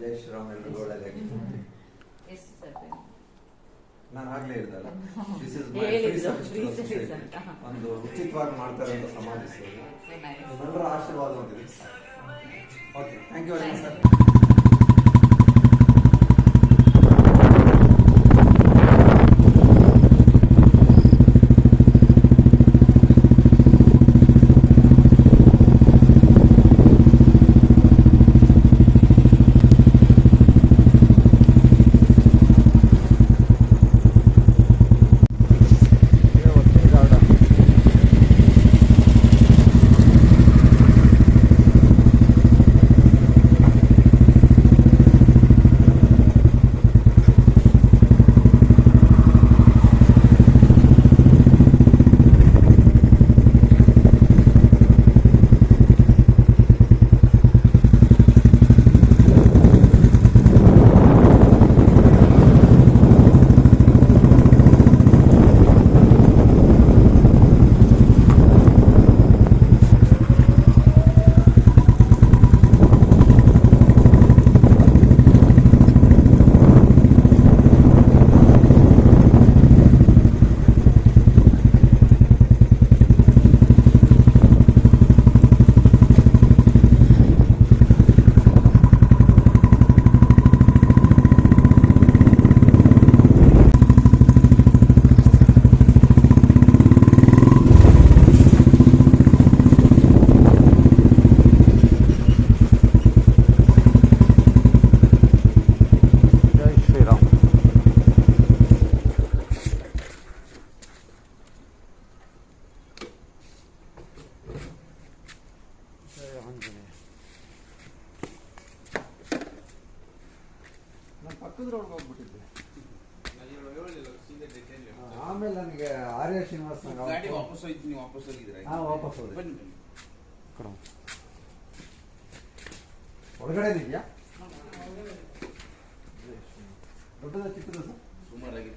ಜೈ ಶ್ರೀರಾಮ್ ಎಷ್ಟು ಸರ್ ನಾನು ಆಗ್ಲೇ ಹೇಳಿದಲ್ಲ ದಿಸ್ ಇಸ್ ಅಂತ. ಒಂದು ಉಚಿತವಾಗಿ ಮಾಡ್ತಾರೆ ಅಂತ ಸಮಾಜ ಸೇವೆ ಎಲ್ಲರ ಆಶೀರ್ವಾದ ಹೊಂದಿದೆ okay thank you very much sir ನಾನು ಪಕ್ಕದ ರೋಡ್ಗೆ ಹೋಗ್ಬಿಟ್ಟಿದ್ದೆ ಆಮೇಲೆ ನನಗೆ ಆರ್ಯ ಶ್ರೀನಿವಾಸ್ ಗಾಡಿ ವಾಪಸ್ ಹೋಯ್ತು ನೀವು ವಾಪಸ್ ಹೋಗಿದ್ರೆ ಹಾ, ವಾಪಸ್ ಹೋದೆ. ಬನ್ನಿ ಬನ್ನಿ. ಒಳಗಡೆ ಇದೆಯಾ? ದೊಡ್ಡದ ಚಿಕ್ಕದ ಸರ್? ಸುಮಾರಾಗಿ.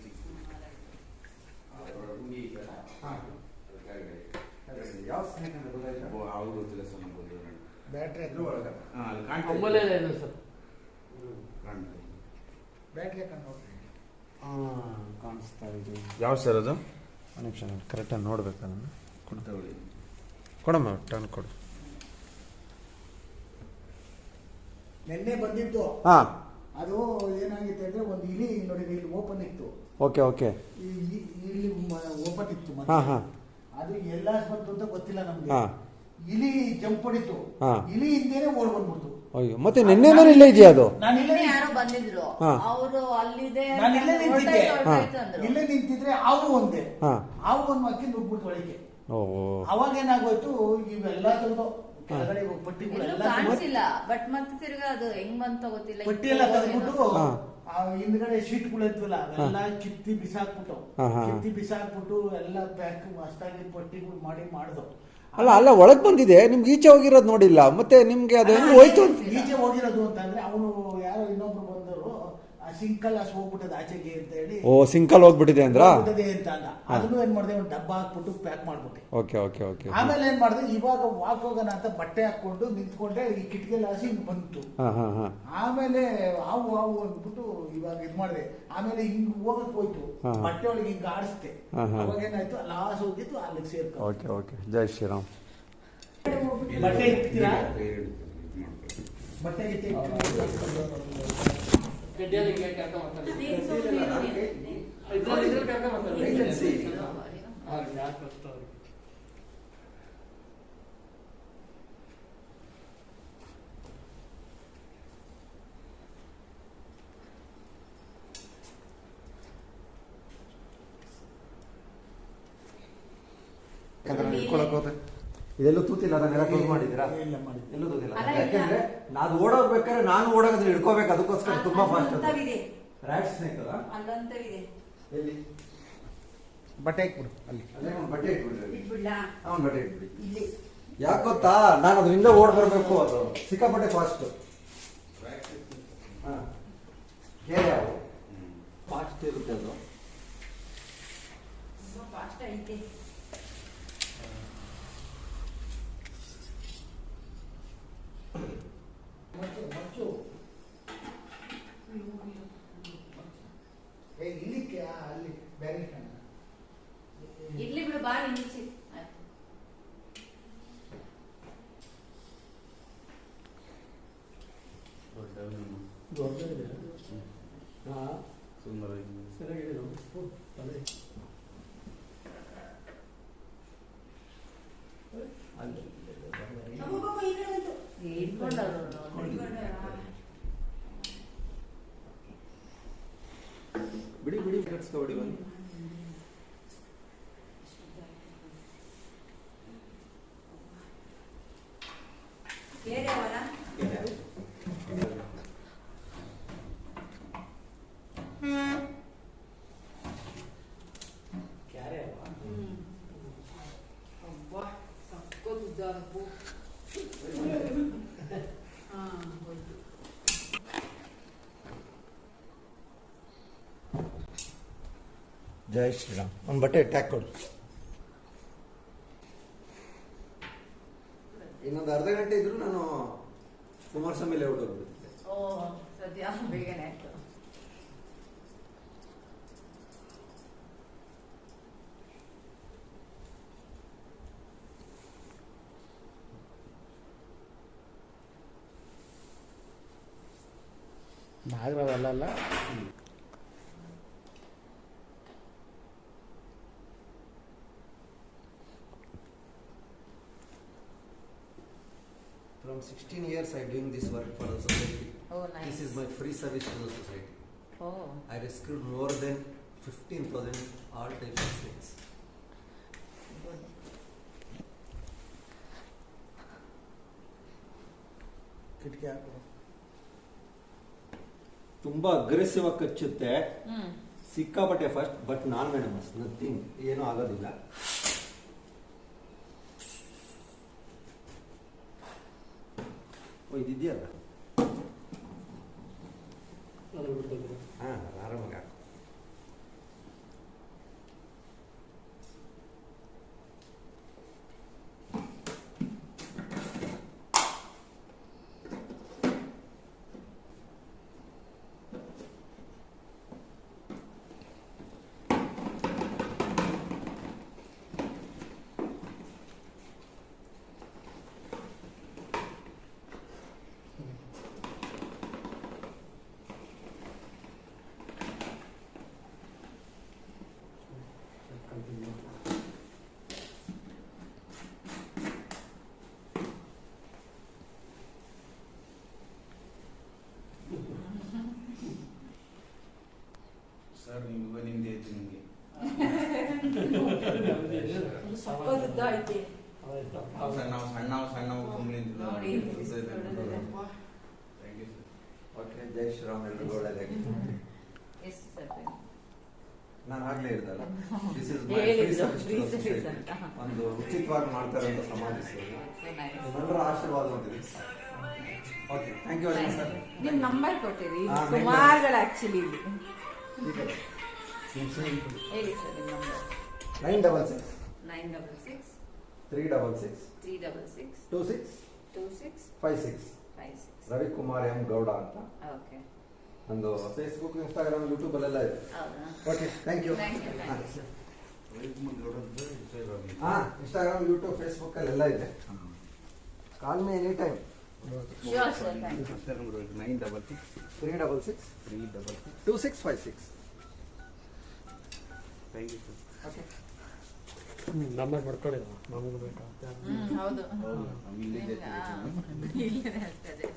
ಯಾವ ಓ, ಅವ್ರು ಗೊತ್ತಿಲ್ಲ ಸರ್ ನಮ್ಗೆ ಗೊತ್ತಿಲ್ಲ. ಬ್ಯಾಟ್ರಿ ಇದ್ರ ಒಳಗಡೆ. ಹಾ, ಅಲ್ಲಿ ಕಾಣ್ತಾ ಇದೆ ಸರ್. ಕಾಣ್ತಾ ಹಾಕೊಂಡು ನೋಡ್ರಿ? ಹಾಂ ಕಾಣಿಸ್ತಾ ಇದೆ. ಯಾವ ಸರ್ ಅದು? ಒಂದು ನಿಮಿಷ ನಾನು ಕರೆಕ್ಟಾಗಿ ನೋಡ್ಬೇಕು ಅದನ್ನು. ಕೊಡ್ತೇವೆ ಕೊಡಮ್ಮ ಟರ್ನ್ ಕೊಡು. ನಿನ್ನೆ ಬಂದಿದ್ದು ಹಾಂ. ಅದು ಏನಾಗಿತ್ತು ಅಂದರೆ ಒಂದು ಇಲಿ ನೋಡಿ ಇಲ್ಲಿ ಓಪನ್ ಇತ್ತು. Okay okay. ಇಲ್ಲಿ ಓಪನ್ ಇತ್ತು ಹಾಂ ಹಾಂ ಹಾ. ಅದು ಎಲ್ಲ ಬಂತು ಅಂತ ಗೊತ್ತಿಲ್ಲ ನಮಗೆ. ಹಾ. ಇಲಿ ಜಂಪ್ ಹೊಡಿತು. ಇಲಿ ಹಿಂದೆ ಓಡ್ ಬಂದ್ಬಿಡ್ತು. ಅಯ್ಯೋ ಮತ್ತೆ ನಿನ್ನೆನೂ ಇಲ್ಲೇ ಇದೆಯಾ ಅದು? ನಾನು ಇಲ್ಲೇ ನಿನ್ನೆ ಯಾರೋ ಬಂದಿದ್ರು. ಅವರು ಅಲ್ಲಿದೆ ನಾನು ಇಲ್ಲೇ ನಿಂತಿದ್ದೆ. ಇಲ್ಲೇ ನಿಂತಿದ್ರೆ ಹಾವು ಒಂದೇ. ಅವರು ಹಾವು ಒಂದು ಮಕ್ಕಿ ನುಗ್ಬಿಟ್ಟು ಒಳಗೆ. ಅವಾಗ ಏನಾಗೋಯ್ತು ಇವೆಲ್ಲ ತೆಗೆದು ಕೆಳಗಡೆ ಪಟ್ಟಿಗಳೆಲ್ಲ ಎಲ್ಲೂ ಕಾಣಿಸಿಲ್ಲ. ಬಟ್ ಮತ್ತೆ ತಿರ್ಗಾ ಅದು ಹೆಂಗ್ ಬಂತ ಗೊತ್ತಿಲ್ಲ ಪಟ್ಟಿ ಎಲ್ಲ ತೆಗೆದ್ಬಿಟ್ಟು ಹಿಂದ್ಗಡೆ ಶೀಟ್ಗಳು ಇದ್ವಲ್ಲ ಎಲ್ಲ ಕಿತ್ತಿ ಬಿಸಾಕ್ಬಿಟ್ಟು. ಕಿತ್ತಿ ಬಿಸಾಕ್ಬಿಟ್ಟು ಎಲ್ಲ ಪ್ಯಾಕ್ ಅಷ್ಟಾಗಿ ಪಟ್ಟಿಗಳು ಮಾಡಿ ಮಾಡ್ದು. ಅಲ್ಲ ಅಲ್ಲ, ಒಳಗೆ ಬಂದಿದೆ. ನಿಮ್ಗೆ ಈಚೆ ಹೋಗಿರೋದು ನೋಡಿಲ್ಲ. ಮತ್ತೆ ನಿಮ್ಗೆ ಅದು ಹೋಯ್ತು ಈಚೆ ಹೋಗಿರೋದು ಅಂತಂದ್ರೆ ಅವನು ಯಾರೋ ಇನ್ನೊಬ್ರು ಸಿಂಕಲ್ ಅಷ್ಟು ಹೋಗ್ಬಿಟ್ಟದ ಆಚೆಗೆ ಅಂತ ಹೇಳಿ. ಓ ಸಿಂಕಲ್ ಹೋಗ್ಬಿಟ್ಟಿದೆ ಅಂದ್ರೆ? ಹೋಗ್ಬಿಟ್ಟದೆ ಅಂತ ಅಲ್ಲ. ಅದನ್ನು ಏನ್ ಮಾಡಿದೆ ಒಂದು ಡಬ್ಬ ಹಾಕ್ಬಿಟ್ಟು ಪ್ಯಾಕ್ ಮಾಡ್ಬಿಟ್ಟೆ. Okay okay okay. ಆಮೇಲೆ ಏನ್ ಮಾಡಿದೆ ಇವಾಗ ವಾಕ್ ಹೋಗೋಣ ಅಂತ ಬಟ್ಟೆ ಹಾಕೊಂಡು ನಿಂತ್ಕೊಂಡೆ ಈ ಕಿಟಕಿಯಲ್ಲಿ ಲಾಸಿ ಹಿಂಗ್ ಬಂತು. ಹಾ ಹಾ ಹಾ. ಆಮೇಲೆ ಹಾವು ಹಾವು ಅಂದ್ಬಿಟ್ಟು ಇವಾಗ ಇದ್ ಮಾಡಿದೆ. ಆಮೇಲೆ ಹಿಂಗ್ ಹೋಗಕ್ ಹೋಯ್ತು. ಬಟ್ಟೆ ಒಳಗೆ ಹಿಂಗ್ ಹಾ, ಹಾ. ಅವಾಗ ಏನಾಯ್ತು ಲಾಸ್ ಹೋಗಿತ್ತು ಅಲ್ಲಿಗೆ ಸೇರ್ಕೊ ಓಕೆ ಓಕೆ. ಜೈ ಶ್ರೀರಾಮ್. ಬಟ್ಟೆ ಇಡ್ತೀರಾ? ಬಟ್ಟೆ ಗಿಟ್ಟೆ ಗೇಟ್ ಹಾಕ ಮಾತಾಡಿ ನೀನ್ ಸುಮ್ನೆ ಇರು. ಇದ್ರಲ್ಲಿ ಇದ್ರಲ್ಲಿ ಕರ್ಕೊಂಡ್ ಮಾತಾಡಿ. Wait and see. ಅವ್ರಿಗೆ ಯಾಕೆ ಗೊತ್ತು ಅವ್ರಿಗೆ. ಯಾಕಂದ್ರೆ ನಾನು ಇಟ್ಕೊಳಕ್ ಹೋದೆ ಇದೆಲ್ಲೂ ತೂತಿಲ್ಲ ಅದನ್ನೆಲ್ಲ ಕ್ಲೋಸ್ ಮಾಡಿದ್ದೀರಾ ಇಲ್ಲ ಮಾಡಿದ್ದೆ. ಎಲ್ಲೂ ತೂತಿಲ್ಲ ಅಲ್ಲ, ಇಲ್ಲ. ಯಾಕಂದ್ರೆ ನಾನು ಓಡೋಗ್ಬೇಕಾದ್ರೆ ನಾನು ಓಡೋದ್ರೆ ಹಿಡ್ಕೋಬೇಕು ಅದಕ್ಕೋಸ್ಕರ ತುಂಬಾ ಫಾಸ್ಟ್ ಅಲ್ಲೊಂಥವಿದೆ. ರ್ಯಾಟ್ ಸ್ನೇಕ್ ಅಲ್ಲ. ಎಲ್ಲಿ? ಬಟ್ಟೆ ಇಟ್ಬಿಡು ಅಲ್ಲಿ. ಅಲ್ಲೇ ಒಂದು ಬಟ್ಟೆ ಇಟ್ಬಿಡ್ರಿ. ಇಟ್ಬಿಡ್ಲಾ? ಅವ್ನು ಬಟ್ಟೆ ಇಟ್ಬಿಡಿ. ಇಲ್ಲಿ. ಯಾಕೆ ಗೊತ್ತಾ? ನಾನು ಅದರಿಂದ ಓಡ್ ಬರಬೇಕು ಅದು. ಸಿಕ್ಕಾಪಟ್ಟೆ ಫಾಸ್ಟ್ ಹಾಂ. ಹಾ ಕೇಳಿ ಫಾಸ್ಟ್ ಇರುತ್ತೆ ಅದು. ಫಾಸ್ಟ್ ಐತೆ. ತಲೆ. ಇಟ್ಕೊಂಡವ್ರು ಬಿಡಿ ಬಿಡಿ ಕಟ್ಸ್ಕೊಬಿಡಿ ಬನ್ನಿ ಜೈ ಶ್ರೀರಾಮ್. ಒಂದು ಬಟ್ಟೆ ಟ್ಯಾಕ್ ಕೊಡು. ಇನ್ನೊಂದು ಅರ್ಧ ಗಂಟೆ ಇದ್ರು ನಾನು ಕುಮಾರಸ್ವಾಮಿ ಲೇಔಟ್ ಹೋಗ್ಬಿಡ್ತಿದ್ದೆ ಓ ಸದ್ಯ ಬೇಗನೆ ಆಯ್ತು. Nagarao From 16 years I'm doing this work for the society. O This nice is my free service to the society. O I rescued more than 15,000 all types of snakes. Good ಕಿಟಕಿ ಹಾಕು ತುಂಬಾ aggressive ಆಗಿ ಕಚ್ಚುತ್ತೆ ಹ್ಮ್ ಸಿಕ್ಕಾಪಟ್ಟೆ first but non venomous nothing ಏನೂ ಆಗೋದಿಲ್ಲ ಇದಿದೆಯಲ್ಲ. ಹಾಂ ಆರಾಮಾಗಿ ಹಾಕು Continue. ಸರ್ ನೀವು ನಿಮ್ದು ಐತಿ ನಿಮಗೆ ಆಯ್ತಾ? ಸಣ್ಣ ಸಣ್ಣ ಓಕೆ ಜೈ ಶ್ರೀರಾಮ್ ಎಲ್ರಿಗೂ ಒಳ್ಳೆಯದಾಗಿ ನಾನು ಆಗ್ಲೇ ಇರ್ದಲ್ಲ ದಿಸ್ ಇಸ್ ಮೈ. ಒಂದು ಉಚಿತವಾಗಿ ಮಾಡ್ತಾರೆ ಅಂತ ಸಮಾಜ ಆಶೀರ್ವಾದ ಹೊಂದಿದೆ okay thank you very much sir ನಿಮ್ ನಂಬರ್ ಕೊಟ್ಟಿರಿ ಸುಮಾರುಗಳು ಆಕ್ಚುಲಿ ಇಲ್ಲಿ ಹೇಳಿ ಸರ್ ನಿಮ್ಮ number Nine double six nine double six three double six three double six two six two six five six five six Ravikumar M Gowda ಅಂತ okay ಒಂದು Facebook Instagram YouTube ಅಲ್ಲೆಲ್ಲ ಇದೆ ಹೌದಾ okay thank you thank you thank you sir Ravikumar ಗೌಡದ್ದು Instagram ಇದೆ. ಹಾಂ Instagram YouTube Facebook ಅಲ್ಲೆಲ್ಲ ಇದೆ ಹಾಂ. Call me any time Sure, sir. Thank you. Insta number nine double six three double six three double six two six five six thank you sir okay hmm, number ಮಾಡ್ಕೊಂಡಿಲ್ಲ ನಮಗೂ ಬೇಕಾ ಹೌದು. ಹೌದು ನಾವು ಇಲ್ಲಿದ್ದೆ ಇಲ್ಲ, ಇಲ್ಲಿದೆ ಅಷ್ಟೇ ಅದೇ.